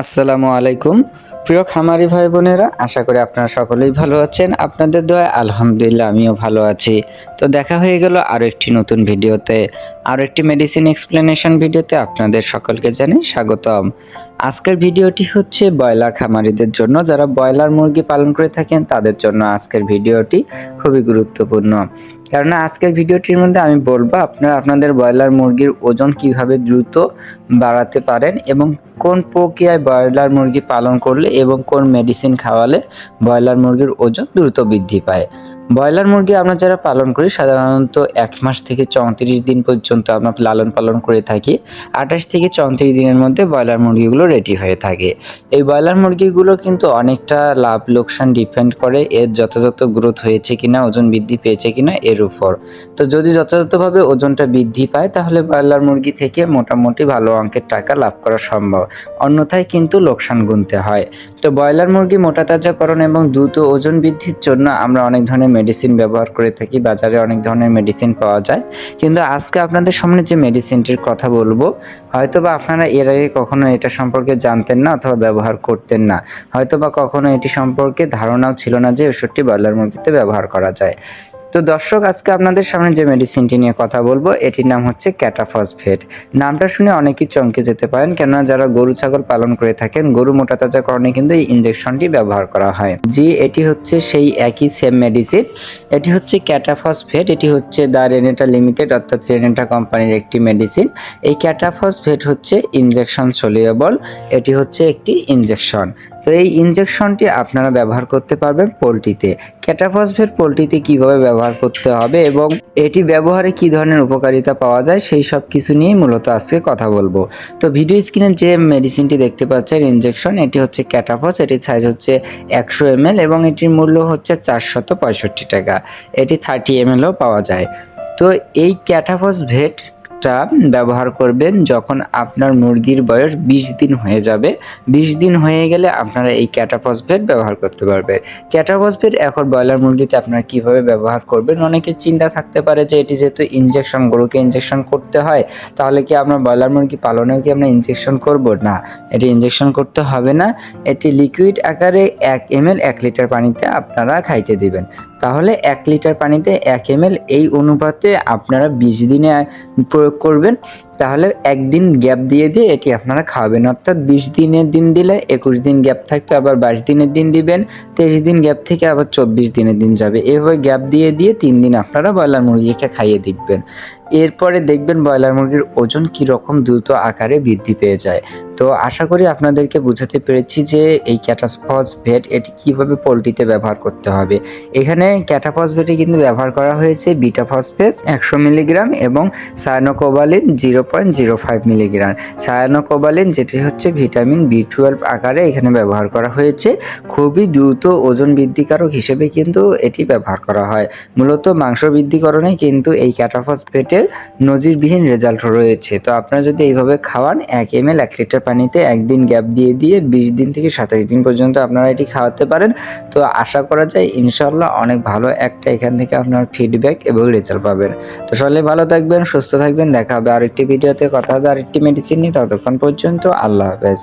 আসসালামু আলাইকুম। প্রিয় খামারি ভাই বোনেরা, আশা করি আপনারা সকলেই ভালো আছেন। আপনাদের দোয়া আলহামদুলিল্লাহ আমিও ভালো আছি। তো দেখা হয়ে গেল আরও একটি নতুন ভিডিওতে। আরও একটি মেডিসিন এক্সপ্লেনেশন ভিডিওতে আপনাদের সকলকে জানাই স্বাগতম। আজকের ভিডিওটি হচ্ছে ব্রয়লার খামারিদের জন্য। যারা ব্রয়লার মুরগি পালন করে থাকেন, তাদের জন্য আজকের ভিডিওটি খুবই গুরুত্বপূর্ণ। কেননা আজকের ভিডিওটির মধ্যে আমি বলব আপনারা আপনাদের ব্রয়লার মুরগির ওজন কীভাবে দ্রুত বাড়াতে পারেন এবং কোন প্রক্রিয়ায় ব্রয়লার মুরগি পালন করলে এবং কোন মেডিসিন খাওয়ালে ব্রয়লার মুরগির ওজন দ্রুত বৃদ্ধি পায়। ব্রয়লার মুরগি আমরা যারা পালন করি, সাধারণত এক মাস থেকে চৌত্রিশ দিন পর্যন্ত আমরা লালন পালন করে থাকি। আঠাশ থেকে চৌত্রিশ দিনের মধ্যে ব্রয়লার মুরগিগুলো রেডি হয়ে থাকে। এই ব্রয়লার মুরগিগুলো কিন্তু অনেকটা লাভ লোকসান ডিপেন্ড করে, এর যথাযথ গ্রোথ হয়েছে কিনা, ওজন বৃদ্ধি পেয়েছে কিনা, এর উপর। তো যদি যথাযথভাবে ওজনটা বৃদ্ধি পায়, তাহলে ব্রয়লার মুরগি থেকে মোটামুটি ভালো অঙ্কের টাকা লাভ করা সম্ভব। অন্যথায় কিন্তু লোকসান গুনতে হয়। তো ব্রয়লার মুরগি মোটা তাজাকরণ এবং দ্রুত ওজন বৃদ্ধির জন্য আমরা অনেক ধরনের মেডিসিন ব্যবহার করে থাকি, বাজারে অনেক ধরনের মেডিসিন পাওয়া যায়। কিন্তু আজকে আপনাদের সামনে যে মেডিসিনটির কথা বলব হয়তো বা আপনারা এর আগে কখনো এটা সম্পর্কে জানতেন না অথবা ব্যবহার করতেন না। হয়তো বা কখনো এটি সম্পর্কে ধারণাও ছিল না যে ওষুধটি ব্রয়লার মুরগিতে ব্যবহার করা যায়। তো দর্শক, আজকে আপনাদের সামনে যে মেডিসিনটি নিয়ে কথা বলব, এটির নাম হচ্ছে ক্যাটাফসফেট নামটা শুনে অনেকেই চমকে যেতে পারেন, কেননা যারা গরু ছাগল পালন করে থাকেন, গরু মোটা তাজাকরণে কিন্তু এই ইনজেকশনটি ব্যবহার করা হয়। জি, এটি হচ্ছে সেই একই সেম মেডিসিন এটি হচ্ছে ক্যাটাফসফেট এটি হচ্ছে দ্য রেনেটা লিমিটেড অর্থাৎ রেনেটা কোম্পানির একটি মেডিসিন এই ক্যাটাফসফেট হচ্ছে ইনজেকশন সলিউবল এটি হচ্ছে একটি ইনজেকশন তো এই ইনজেকশনটি আপনারা ব্যবহার করতে পারবেন পোলট্রিতে। ক্যাটাফসফেট পোলট্রিতে কীভাবে ব্যবহার করতে হবে এবং এটি ব্যবহারে কি ধরনের উপকারিতা পাওয়া যায়, সেই সব কিছু নিয়েই মূলত আজকে কথা বলব। তো ভিডিও স্ক্রিনে যে মেডিসিনটি দেখতে পাচ্ছেন ইনজেকশন এটি হচ্ছে ক্যাটাফস এটির সাইজ হচ্ছে একশো এম এবং এটির মূল্য হচ্ছে চারশত পঁয়ষট্টি টাকা। এটি থার্টি এম পাওয়া যায়। তো এই ক্যাটাফস ভেট টা ব্যবহার করবেন যখন আপনার মুরগির বয়স বিশ দিন হয়ে যাবে। বিশ দিন হয়ে গেলে আপনারা এই ক্যাটাফসফেট ব্যবহার করতে পারবেন। ক্যাটাফসফেট এখন ব্রয়লার মুরগিতে আপনারা কীভাবে ব্যবহার করবেন? অনেকে চিন্তা থাকতে পারে যে এটি যেহেতু ইনজেকশন গরুকে ইনজেকশন করতে হয়, তাহলে কি আমরা ব্রয়লার মুরগি পালনেও কি আমরা ইনজেকশন করব? না, এটি ইনজেকশন করতে হবে না। এটি লিকুইড আকারে এক এম এল এক লিটার পানিতে আপনারা খাইতে দিবেন। তাহলে এক লিটার পানিতে এক এম এই অনুপাতে আপনারা বিশ দিনে প্রয়োগ করবেন। তাহলে একদিন গ্যাপ দিয়ে দিয়ে এটি আপনারা খাওয়াবেন অর্থাৎ বিশ দিনের দিন দিলে একুশ দিন গ্যাপ থাকবে, আবার বাইশ দিনের দিন দিবেন, তেইশ দিন গ্যাপ থেকে আবার চব্বিশ দিনের দিন যাবে। এভাবে গ্যাপ দিয়ে দিয়ে তিন দিন আপনারা ব্রয়লার মুরগিকে খাইয়ে দেখবেন। এরপরে দেখবেন ব্রয়লার মুরগির ওজন কী রকম দ্রুত আকারে বৃদ্ধি পেয়ে যায়। তো আশা করি আপনাদেরকে বুঝাতে পেরেছি যে এই ক্যাটাসফস ভেট এটি কীভাবে পোলট্রিতে ব্যবহার করতে হবে। এখানে ক্যাটাফস ভেটে কিন্তু ব্যবহার করা হয়েছে বিটা ফসফেস একশো মিলিগ্রাম এবং cyanocobalamin zero point zero five milligram. Cyanocobalamin, যেটি হচ্ছে ভিটামিন বি টুয়েলভ আকারে এখানে ব্যবহার করা হয়েছে, খুবই দ্রুত ওজন বৃদ্ধিকারক হিসেবে কিন্তু এটি ব্যবহার করা হয়। মূলত মাংস বৃদ্ধিকরণে কিন্তু এই ক্যাটাফস ভেটের নজিরবিহীন রেজাল্ট রয়েছে। তো আপনারা যদি এইভাবে খাওয়ান, এক এম এল এক লিটার পানিতে একদিন গ্যাপ দিয়ে দিয়ে বিশ দিন থেকে সাতাশ দিন পর্যন্ত আপনারা এটি খাওয়াতে পারেন। তো আশা করা যায় ইনশাল্লাহ অনেক ভালো একটা এখান থেকে আপনার ফিডব্যাক এবং রেজাল্ট পাবেন। তো সকলে ভালো থাকবেন, সুস্থ থাকবেন, দেখা হবে আরেকটি ভিডিওতে কথা হবে আরেকটি মেডিসিন নিয়ে ততক্ষণ পর্যন্ত আল্লাহ হাফেজ।